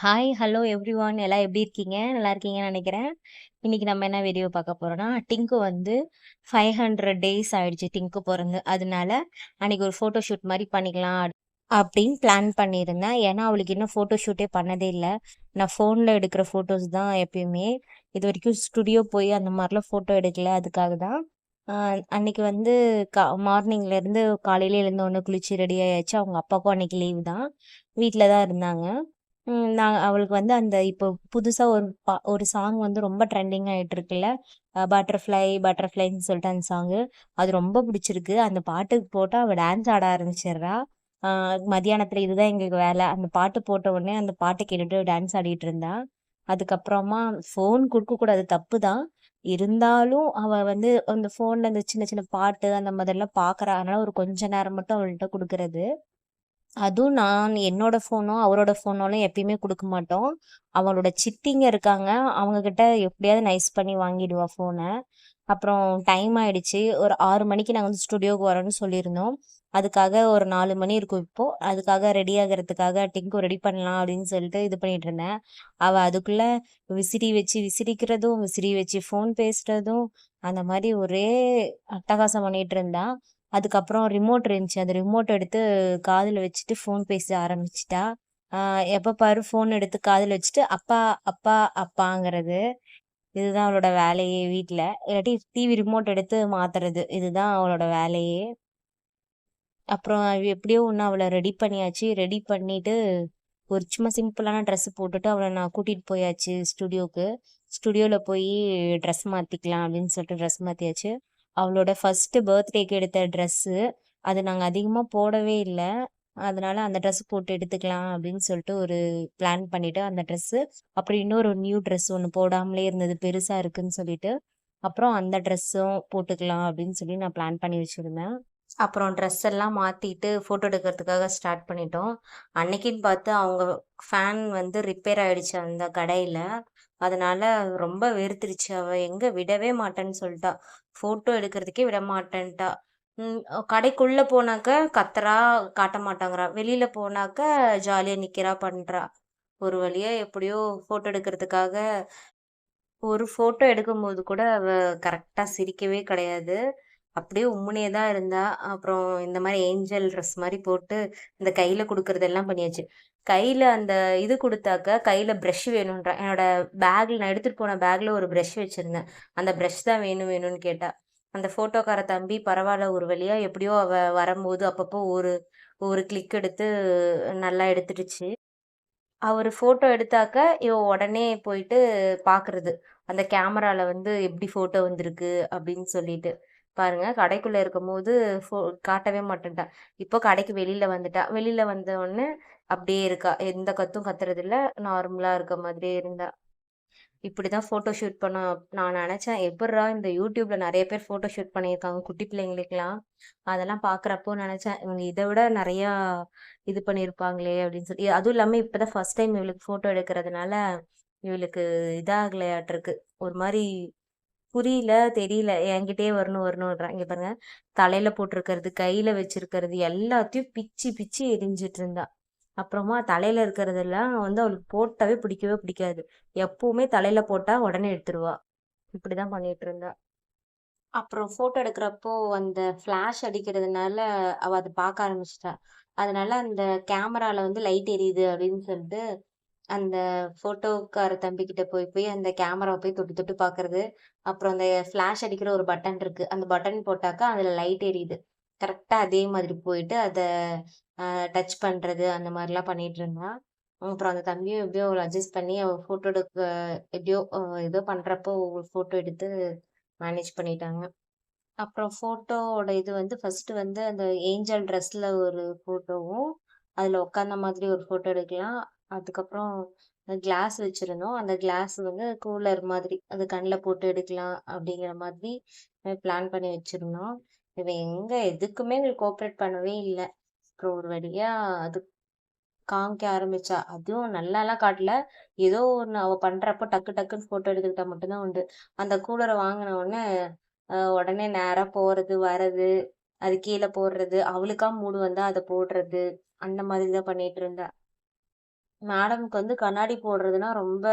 Hi, hello every one எல்லாம் எப்படி இருக்கீங்க? நல்லா இருக்கீங்கன்னு நினைக்கிறேன் இன்னைக்கு நம்ம என்ன வீடியோ பார்க்க போறோம்னா, டிங்கு வந்து 500 டேஸ் ஆயிடுச்சு டிங்கு பிறந்து அதனால அன்னைக்கு ஒரு ஃபோட்டோ ஷூட் மாதிரி பண்ணிக்கலாம் அப்படின்னு பிளான் பண்ணியிருந்தேன். ஏன்னா, அவளுக்கு இன்னும் ஃபோட்டோ ஷூட்டே பண்ணதே இல்லை நான் ஃபோனில் எடுக்கிற ஃபோட்டோஸ் தான் எப்பயுமே. இதுவரைக்கும் ஸ்டுடியோ போய் அந்த மாதிரிலாம் ஃபோட்டோ எடுக்கல. அதுக்காக தான். அன்னைக்கு வந்து கா மார்னிங்லேருந்து காலையில ஒன்று குளிச்சு ரெடி ஆயாச்சு. அவங்க அப்பாவுக்கும் அன்னைக்கு லீவ் தான். வீட்டில் தான் இருந்தாங்க. நான் அவளுக்கு வந்து அந்த இப்போ புதுசாக ஒரு பா ஒரு சாங் வந்து ரொம்ப ட்ரெண்டிங் ஆகிட்டு இருக்குல்ல. பட்டர்ஃப்ளை பட்டர்ஃப்ளைன்னு சொல்லிட்டு அந்த சாங்கு. அது ரொம்ப பிடிச்சிருக்கு. அந்த பாட்டுக்கு போட்டால் அவள் டான்ஸ் ஆட ஆரம்பிச்சிடுறா. மதியானத்தில் இதுதான் எங்களுக்கு வேலை அந்த பாட்டு போட்ட உடனே அந்த பாட்டை கேட்டுட்டு டான்ஸ் ஆடிட்டு இருந்தா. அதுக்கப்புறமா ஃபோன் கொடுக்கக்கூடாது தப்பு தான். இருந்தாலும் அவள் வந்து அந்த ஃபோனில் அந்த சின்ன சின்ன பாட்டு அந்த மாதிரிலாம் பார்க்குறா. அதனால ஒரு கொஞ்ச நேரம் மட்டும் அவள்கிட்ட கொடுக்கறது அதுவும் நான் என்னோட ஃபோனோ, அவரோட ஃபோனோலாம் எப்பயுமே கொடுக்க மாட்டோம். அவளோட சித்திங்க இருக்காங்க. அவங்க கிட்ட எப்படியாவது நைஸ் பண்ணி வாங்கிடுவா ஃபோனை அப்புறம் டைம் ஆயிடுச்சு. ஒரு ஆறு மணிக்கு நாங்கள் வந்து ஸ்டுடியோக்கு வரோம்னு சொல்லியிருந்தோம். அதுக்காக ஒரு நாலு மணி இருக்கும் இப்போ. அதுக்காக ரெடி ஆகிறதுக்காக டிங்கு ரெடி பண்ணலாம் அப்படின்னு சொல்லிட்டு இது பண்ணிட்டு இருந்தேன். அவ அதுக்குள்ள விசிறி வச்சு விசிறிக்கிறதும், விசிறி வச்சு ஃபோன் பேசுறதும், அந்த மாதிரி ஒரே அட்டகாசம் பண்ணிட்டு இருந்தா. அதுக்கப்புறம் ரிமோட் இருந்துச்சு. அந்த ரிமோட் எடுத்து காதில் வச்சுட்டு ஃபோன் பேச ஆரம்பிச்சிட்டா எப்போ பாரு ஃபோன் எடுத்து காதில் வச்சுட்டு, அப்பா, அப்பா, அப்பாங்கிறது. இதுதான் அவளோட வேலையே வீட்டில் இல்லாட்டி டிவி ரிமோட் எடுத்து மாத்துறது. இதுதான் அவளோட வேலையே. அப்புறம் எப்படியோ ஒன்று அவளை ரெடி பண்ணியாச்சு. ரெடி பண்ணிட்டு, ஒரு சும்மா சிம்பிளான ட்ரெஸ் போட்டுட்டு அவளை நான் கூட்டிகிட்டு போயாச்சு ஸ்டுடியோக்கு. ஸ்டுடியோவில் போய் ட்ரெஸ் மாற்றிக்கலாம் அப்படின்னு சொல்லிட்டு ட்ரெஸ் மாற்றியாச்சு அவளோட ஃபர்ஸ்ட் பர்த்டேக்கு எடுத்த ட்ரெஸ்ஸு. அது நாங்கள் அதிகமாக போடவே இல்லை அதனால அந்த ட்ரெஸ் போட்டு எடுத்துக்கலாம் அப்படின்னு சொல்லிட்டு ஒரு பிளான் பண்ணிட்டு அந்த ட்ரெஸ்ஸு. அப்புறம் இன்னொரு நியூ ட்ரெஸ் ஒன்று போடாமலே இருந்தது. பெருசாக இருக்குன்னு சொல்லிட்டு. அப்புறம் அந்த ட்ரெஸ்ஸும் போட்டுக்கலாம் அப்படின்னு சொல்லி நான் பிளான் பண்ணி வச்சுருந்தேன் அப்புறம் ட்ரெஸ் எல்லாம் மாற்றிட்டு ஃபோட்டோ எடுக்கிறதுக்காக ஸ்டார்ட் பண்ணிட்டோம். அன்னைக்குன்னு பார்த்து அவங்க ஃபேன் வந்து ரிப்பேர் ஆயிடுச்சு அந்த கடையில் அதனால ரொம்ப வெறுத்துருச்சு. அவ எங்க விடவே மாட்டேன்னு சொல்லிட்டா ஃபோட்டோ எடுக்கிறதுக்கே விட மாட்டேன்ட்டா. கடைக்குள்ளே கடைக்குள்ள போனாக்க கத்துறா, காட்ட மாட்டேங்கிறா. வெளியில போனாக்க ஜாலியா நிக்கிறா, பண்றா. ஒரு வழியா எப்படியோ ஃபோட்டோ எடுக்கிறதுக்காக ஒரு ஃபோட்டோ எடுக்கும்போது கூட அவ கரெக்டாக சிரிக்கவே கிடையாது. அப்படியே உம்முனே தான் இருந்தா. அப்புறம் இந்த மாதிரி ஏஞ்சல் ட்ரெஸ் மாதிரி போட்டு, இந்த கையில கொடுக்கறதெல்லாம் பண்ணியாச்சு. கையில் அந்த இது கொடுத்தாக்க கையில் ப்ரஷ் வேணுன்றா. என்னோட பேக்கில் நான் எடுத்துகிட்டு போன பேக்கில் ஒரு ப்ரெஷ் வச்சுருந்தேன் அந்த ப்ரஷ் தான் வேணும் வேணும்னு கேட்டால் அந்த ஃபோட்டோக்கார தம்பி பரவாயில்ல ஒரு வழியாக எப்படியோ அவ வரும்போது அப்பப்போ ஒரு ஒரு கிளிக் எடுத்து நல்லா எடுத்துடுச்சு. அவர் ஃபோட்டோ எடுத்தாக்க, இவ உடனே போயிட்டு பார்க்குறது. அந்த கேமராவில் வந்து எப்படி ஃபோட்டோ வந்திருக்கு அப்படின்னு சொல்லிட்டு. பாருங்க இருக்கும் போது ஃபோ காட்டவே மாட்டேன்ட்டா. இப்போ கடைக்கு வெளியில் வந்துட்டா. வெளியில் வந்த உடனே அப்படியே இருக்கா. எந்த கத்தும் கத்துறது இல்லை நார்மலா இருக்க மாதிரியே இருந்தா. இப்படிதான் ஃபோட்டோ ஷூட் பண்ண நான் நினச்சேன் எப்படா இந்த யூடியூப்ல நிறைய பேர் ஃபோட்டோ ஷூட் பண்ணியிருக்காங்க குட்டி பிள்ளைங்களுக்கெல்லாம். அதெல்லாம் பார்க்குறப்போ நினச்சேன் இவங்க இதை விட நிறையா இது பண்ணியிருப்பாங்களே அப்படின்னு சொல்லி. அதுவும் இல்லாம இப்பதான் ஃபர்ஸ்ட் டைம் இவளுக்கு ஃபோட்டோ எடுக்கிறதுனால, இவளுக்கு இதாகலையாட்டிருக்கு ஒரு மாதிரி புரியல, தெரியல. என்கிட்டயே வரணும் வரணும்ன்றா. இங்க பாருங்க. தலையில போட்டிருக்கிறது, கையில வச்சிருக்கிறது எல்லாத்தையும் பிச்சு பிச்சு எரிஞ்சிட்டு இருந்தா. அப்புறமா தலையில இருக்கிறதெல்லாம் வந்து அவளுக்கு போட்டாவே பிடிக்கவே பிடிக்காது. எப்பவுமே தலையில போட்டா உடனே எடுத்துருவா. இப்படிதான் பண்ணிட்டு இருந்தா. அப்புறம் ஃபோட்டோ எடுக்கிறப்போ அந்த ஃப்ளாஷ் அடிக்கிறதுனால அவ அதை பார்க்க ஆரம்பிச்சிட்டா அதனால அந்த கேமரால வந்து லைட் எரியுது அப்படின்னு சொல்லிட்டு, அந்த ஃபோட்டோக்கார தம்பிக்கிட்ட போய் போய் அந்த கேமராவை போய் தொட்டு தொட்டு பார்க்கறது. அப்புறம் அந்த ஃப்ளாஷ் அடிக்கிற ஒரு பட்டன் இருக்கு. அந்த பட்டன் போட்டாக்கா அதுல லைட் எரியுது. கரெக்டாக அதே மாதிரி போயிட்டு அதை டச் பண்ணுறது அந்த மாதிரிலாம் பண்ணிட்டு இருந்தான் அப்புறம் அந்த தம்பியும் எப்படியோ அவளை அட்ஜஸ்ட் பண்ணி அவள் ஃபோட்டோ எடுக்க எப்படியோ ஏதோ பண்ணுறப்போ ஃபோட்டோ எடுத்து மேனேஜ் பண்ணிட்டாங்க. அப்புறம் ஃபோட்டோவோட இது வந்து ஃபர்ஸ்ட்டு வந்து அந்த ஏஞ்சல் ட்ரெஸ்ல ஒரு ஃபோட்டோவும், அதில் உட்காந்த மாதிரி ஒரு ஃபோட்டோ எடுக்கலாம். அதுக்கப்புறம் கிளாஸ் வச்சுருந்தோம் அந்த கிளாஸ் வந்து கூலர் மாதிரி. அது கண்ணில் போட்டு எடுக்கலாம் அப்படிங்கிற மாதிரி பிளான் பண்ணி வச்சுருந்தோம் இவன் எங்க எதுக்குமே கோஆப்ரேட் பண்ணவே இல்லை அப்புறம் ஒரு வழியா அது காமிக்க ஆரம்பிச்சா. அதுவும் நல்லாலாம் காட்டல. ஏதோ ஒண்ணு அவ பண்றப்போ டக்கு டக்குன்னு ஃபோட்டோ எடுத்துக்கிட்டா மட்டும்தான் உண்டு. அந்த கூலரை வாங்கின உடனே உடனே நேரா போறது, வரது, அது கீழே போடுறது, அவளுக்கா மூடு வந்தா அதை போடுறது, அந்த மாதிரி தான் பண்ணிட்டு இருந்தா. மேடம்க்கு வந்து கண்ணாடி போடுறதுன்னா ரொம்ப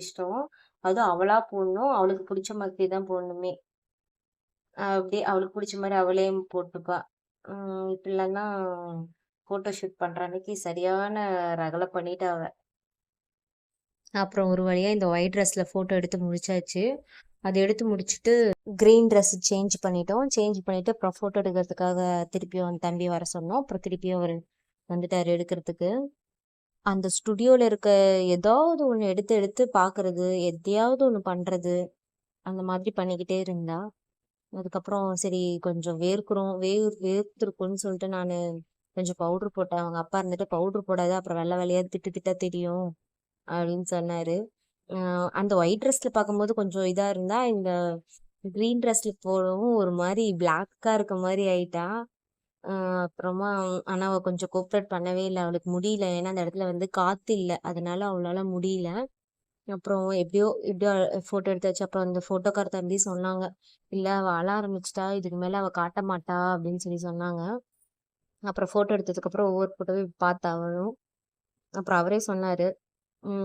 இஷ்டம். அதுவும் அவளா போடணும். அவளுக்கு பிடிச்ச மாதிரி தான் போடணுமே. அப்படியே அவளுக்கு பிடிச்ச மாதிரி அவளையும் போட்டுப்பா. ம் ஃபோட்டோ ஷூட் பண்ணுற அன்னைக்கு சரியான ரகளை பண்ணிட்டு அவ. அப்புறம் ஒரு வழியாக இந்த ஒயிட் ட்ரெஸ்ஸில் ஃபோட்டோ எடுத்து முடிச்சாச்சு. அது எடுத்து முடிச்சுட்டு க்ரீன் ட்ரெஸ் சேஞ்ச் பண்ணிட்டோம். சேஞ்ச் பண்ணிவிட்டு அப்புறம் ஃபோட்டோ எடுக்கிறதுக்காக திருப்பியும் தம்பி வர சொன்னோம். அப்புறம் திருப்பியும் அவர் வந்துட்டார் எடுக்கிறதுக்கு. அந்த ஸ்டுடியோவில் இருக்க ஏதாவது ஒன்று எடுத்து எடுத்து பார்க்குறது எதையாவது ஒன்று பண்ணுறது அந்த மாதிரி பண்ணிக்கிட்டே இருந்தா. அதுக்கப்புறம் சரி கொஞ்சம் வேர்க்குறோம் வேர் வேர்த்திருக்கும்னு சொல்லிட்டு நான் கொஞ்சம் பவுடர் போட்டேன். அவங்க அப்பா இருந்துட்டு பவுடர் போடாத அப்புறம் வெள்ளை வெள்ளையாக திட்டு திட்டா தெரியும் அப்படின்னு சொன்னார் அந்த ஒயிட் ட்ரெஸ்ஸில் பார்க்கும்போது கொஞ்சம் இதாக இருந்தால் இந்த க்ரீன் ட்ரெஸ்ஸில் போடவும் ஒரு மாதிரி பிளாக்காக இருக்க மாதிரி ஆயிட்டா. அப்புறமா ஆனால் அவள் கொஞ்சம் கோஆப்ரேட் பண்ணவே இல்லை அவளுக்கு முடியல. ஏன்னா அந்த இடத்துல வந்து காற்று இல்லை அதனால அவளால முடியல. அப்புறம் எப்படியோ எப்படியோ ஃபோட்டோ எடுத்தாச்சு. அப்புறம் அந்த ஃபோட்டோக்கார தம்பி சொன்னாங்க. இல்லை அவள் அழ ஆரம்பிச்சிட்டா இதுக்கு மேலே அவள் காட்ட மாட்டா" அப்படின்னு சொல்லி சொன்னாங்க. அப்புறம் ஃபோட்டோ எடுத்ததுக்கப்புறம் ஒவ்வொரு ஃபோட்டோவையும் பார்த்தா அவளும். அப்புறம் அவரே சொன்னார்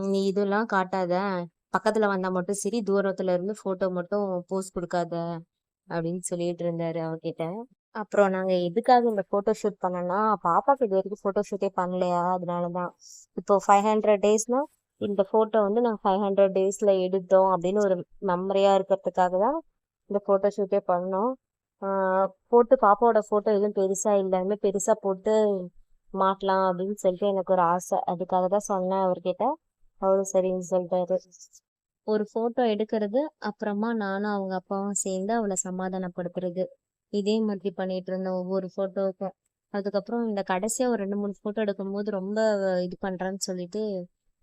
நீ இதெல்லாம் காட்டாத. பக்கத்தில் வந்தால் மட்டும் சரி, தூரத்தில் இருந்து ஃபோட்டோ மட்டும் போஸ்ட் கொடுக்காத அப்படின்னு சொல்லிட்டு இருந்தாரு அவர்கிட்ட அப்புறம் நாங்கள் எதுக்காக இந்த ஃபோட்டோ ஷூட் பண்ணோம்னா, பாப்பாக்கு இதுவரைக்கும் ஃபோட்டோ ஷூட்டே பண்ணலையா, அதனால தான். இப்போ 500 டேஸ்னா, இந்த ஃபோட்டோ வந்து நான் ஃபைவ் ஹண்ட்ரட் டேஸில் எடுத்தோம் அப்படின்னு ஒரு மெமரியாக இருக்கிறதுக்காக தான் இந்த ஃபோட்டோ ஷூட்டே பண்ணோம். போட்டு பாப்பாவோட ஃபோட்டோ எதுவும் பெருசாக இல்ல. பெருசாக போட்டு மாட்டலாம் அப்படின்னு சொல்லிட்டு எனக்கு ஒரு ஆசை. அதுக்காக தான் சொன்னேன் அவர்கிட்ட. அவரும் சரின்னு சொல்லிட்டாரு. ஒரு ஃபோட்டோ எடுக்கிறது, அப்புறமா நானும் அவங்க அப்பாவும் சேர்ந்து அவளை சமாதானப்படுத்துறது. இதே மாதிரி பண்ணிட்டு இருந்தோம் ஒவ்வொரு ஃபோட்டோவுக்கும். அதுக்கப்புறம் இந்த கடைசியாக ஒரு 2, 3 ஃபோட்டோ எடுக்கும்போது ரொம்ப இது பண்ணுறேன்னு சொல்லிட்டு,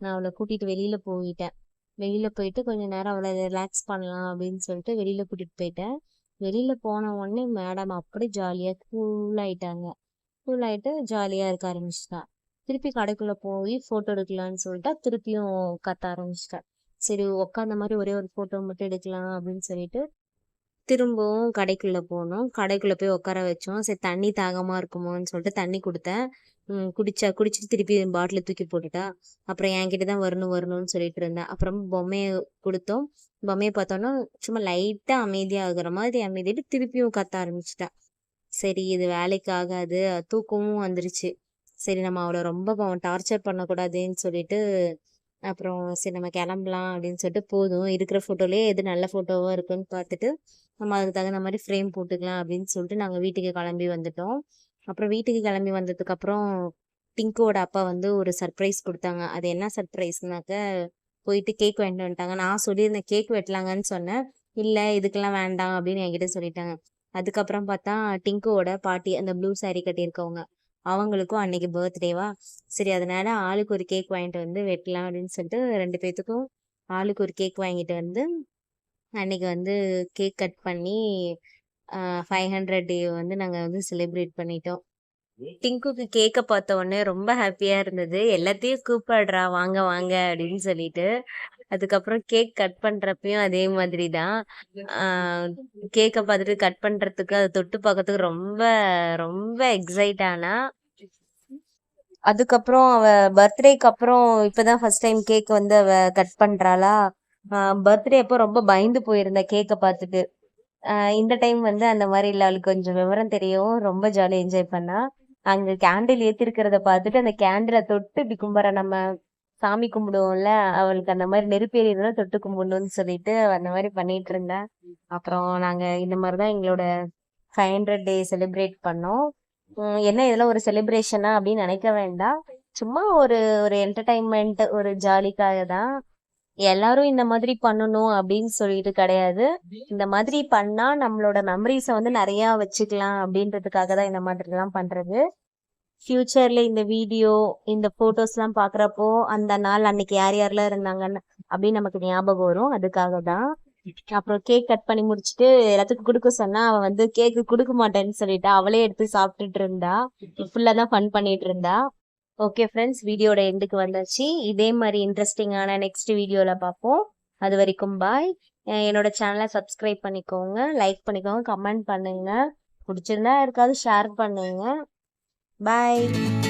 நான் அவளை கூட்டிட்டு வெளியில போயிட்டேன். வெளியில போயிட்டு கொஞ்ச நேரம் அவளை ரிலாக்ஸ் பண்ணலாம் அப்படின்னு சொல்லிட்டு வெளியில கூட்டிட்டு போயிட்டேன். வெளியில போன உடனே மேடம் அப்படியே ஜாலியா கூல் ஆயிட்டாங்க. கூல் ஆயிட்டு ஜாலியா இருக்க ஆரம்பிச்சுட்டா. திருப்பி கடைக்குள்ள போய் ஃபோட்டோ எடுக்கலான்னு சொல்லிட்டா, திருப்பியும் கத்த ஆரம்பிச்சுட்டா. சரி உட்காந்த மாதிரி ஒரே ஒரு ஃபோட்டோ மட்டும் எடுக்கலாம் அப்படின்னு சொல்லிட்டு, திரும்பவும் கடைக்குள்ளே போனோம். கடைக்குள்ளே போய் உட்கார வச்சோம். சரி தண்ணி தாகமாக இருக்குமோன்னு சொல்லிட்டு தண்ணி கொடுத்தேன் குடிச்சா குடிச்சிட்டு திருப்பி பாட்டில் தூக்கி போட்டுட்டா. அப்புறம் என்கிட்ட தான் வரணும் வரணும்னு சொல்லிட்டு இருந்தேன் அப்புறம் பொம்மையை கொடுத்தோம் பொம்மையை பார்த்தோன்னா, சும்மா லைட்டாக அமைதியாகிற மாதிரி அமைதிட்டு திருப்பியும் கத்த ஆரம்பிச்சிட்டா சரி இது வேலைக்கு ஆகாது. தூக்கமும் வந்துருச்சு. சரி நம்ம அவளை ரொம்ப டார்ச்சர் பண்ணக்கூடாதுன்னு சொல்லிட்டு, அப்புறம் சரி நம்ம கிளம்பலாம் அப்படின்னு சொல்லிட்டு போதும். இருக்கிற ஃபோட்டோலேயே எது நல்ல ஃபோட்டோவாக இருக்குன்னு பார்த்துட்டு, நம்ம அதுக்கு தகுந்த மாதிரி ஃப்ரேம் போட்டுக்கலாம் அப்படின்னு சொல்லிட்டு நாங்கள் வீட்டுக்கு கிளம்பி வந்துட்டோம். அப்புறம் வீட்டுக்கு கிளம்பி வந்ததுக்கப்புறம், பிங்கோட அப்பா வந்து ஒரு சர்ப்ரைஸ் கொடுத்தாங்க அது என்ன சர்ப்ரைஸ்னாக்க, போயிட்டு கேக் வாங்கிட்டு வந்துட்டாங்க. நான் சொல்லியிருந்தேன் கேக் வெட்டலாங்கன்னு சொன்னேன். இல்லை இதுக்கெல்லாம் வேண்டாம் அப்படின்னு என்கிட்ட சொல்லிட்டாங்க. அதுக்கப்புறம் பார்த்தா டிங்கோட பாட்டி அந்த ப்ளூ சாரி கட்டியிருக்கவங்க. அவங்களுக்கும் அன்னைக்கு பர்த்டேவா, சரி அதனால ஆளுக்கு ஒரு கேக் வாங்கிட்டு வந்து வெட்டலாம் அப்படின்னு சொல்லிட்டு ரெண்டு பேத்துக்கும் ஆளுக்கு ஒரு கேக் வாங்கிட்டு வந்து, அன்னைக்கு வந்து கேக் கட் பண்ணி, ஃபைவ் ஹண்ட்ரட் டே வந்து நாங்கள் வந்து செலிப்ரேட் பண்ணிட்டோம். டிங்குக்கு கேக்கை பார்த்த உடனே ரொம்ப ஹாப்பியா இருந்தது. எல்லாத்தையும் கூப்பிடுறா வாங்க வாங்க அப்படின்னு சொல்லிட்டு. அதுக்கப்புறம் கேக் கட் பண்றப்பயும் அதே மாதிரி தான். கேக்க பார்த்துட்டு கட் பண்றதுக்கு, அத தொட்டு பார்க்கறதுக்கு ரொம்ப ரொம்ப எக்ஸைட் ஆனா. அதுக்கப்புறம் அவ பர்த்டேக்கு அப்புறம் இப்பதான் ஃபர்ஸ்ட் டைம் கேக் வந்து அவ கட் பண்றாளா, பர்த்டே அப்போ ரொம்ப பயந்து போயிருந்தா கேக்க பார்த்துட்டு. இந்த டைம் வந்து அந்த மாரி இல்ல. அவளுக்கு கொஞ்சம் விவரம் தெரியும். ரொம்ப ஜாலியா என்ஜாய் பண்ணா. அங்க கேண்டில் ஏத்திருக்கிறத பார்த்துட்டு, அந்த கேண்டில தொட்டு இப்படி கும்பிட்றா. நம்ம சாமி கும்பிடுவோம்ல, அவளுக்கு அந்த மாதிரி நெருப்பு தொட்டு கும்பிடணும்னு சொல்லிட்டு அந்த மாதிரி பண்ணிட்டு இருந்தேன் அப்புறம் நாங்க இந்த மாதிரிதான் தான் எங்களோட 500 டே செலிப்ரேட் பண்ணோம். என்ன இதெல்லாம் ஒரு செலிப்ரேஷனா அப்படின்னு நினைக்க வேண்டாம். சும்மா ஒரு ஒரு என்டர்டைன்மெண்ட் ஒரு ஜாலிக்காக தான். எல்லாரும் இந்த மாதிரி பண்ணணும் அப்படின்னு சொல்லிட்டு கிடையாது. இந்த மாதிரி பண்ணா நம்மளோட மெமரிஸை வந்து நிறைய வச்சுக்கலாம் அப்படின்றதுக்காக தான் இந்த மாதிரிலாம் பண்றது. ஃபியூச்சர்ல இந்த வீடியோ, இந்த ஃபோட்டோஸ்லாம் பார்க்குறப்போ, அந்த நாள் அன்னைக்கு யார் யாரெல்லாம் இருந்தாங்கன்னு அப்படின்னு நமக்கு ஞாபகம் வரும். அதுக்காக தான். அப்புறம் கேக் கட் பண்ணி முடிச்சுட்டு எல்லாத்துக்கும் கொடுக்க சொன்னா, அவ வந்து கேக்கு கொடுக்க மாட்டேன்னு சொல்லிட்டா. அவளே எடுத்து சாப்பிட்டுட்டு இருந்தா. ஃபுல்லா தான் ஃபன் பண்ணிட்டு இருந்தா. ஓகே ஃப்ரெண்ட்ஸ் வீடியோட எண்டுக்கு வந்தாச்சு. இதே மாதிரி இன்ட்ரெஸ்டிங்கான நெக்ஸ்ட் வீடியோல பார்ப்போம். அது வரைக்கும் பாய். என்னோட சேனலை சப்ஸ்கிரைப் பண்ணிக்கோங்க. லைக் பண்ணிக்கோங்க. கமெண்ட் பண்ணுங்க. பிடிச்சிருந்தா யாருக்காவது ஷேர் பண்ணுங்க. பாய்.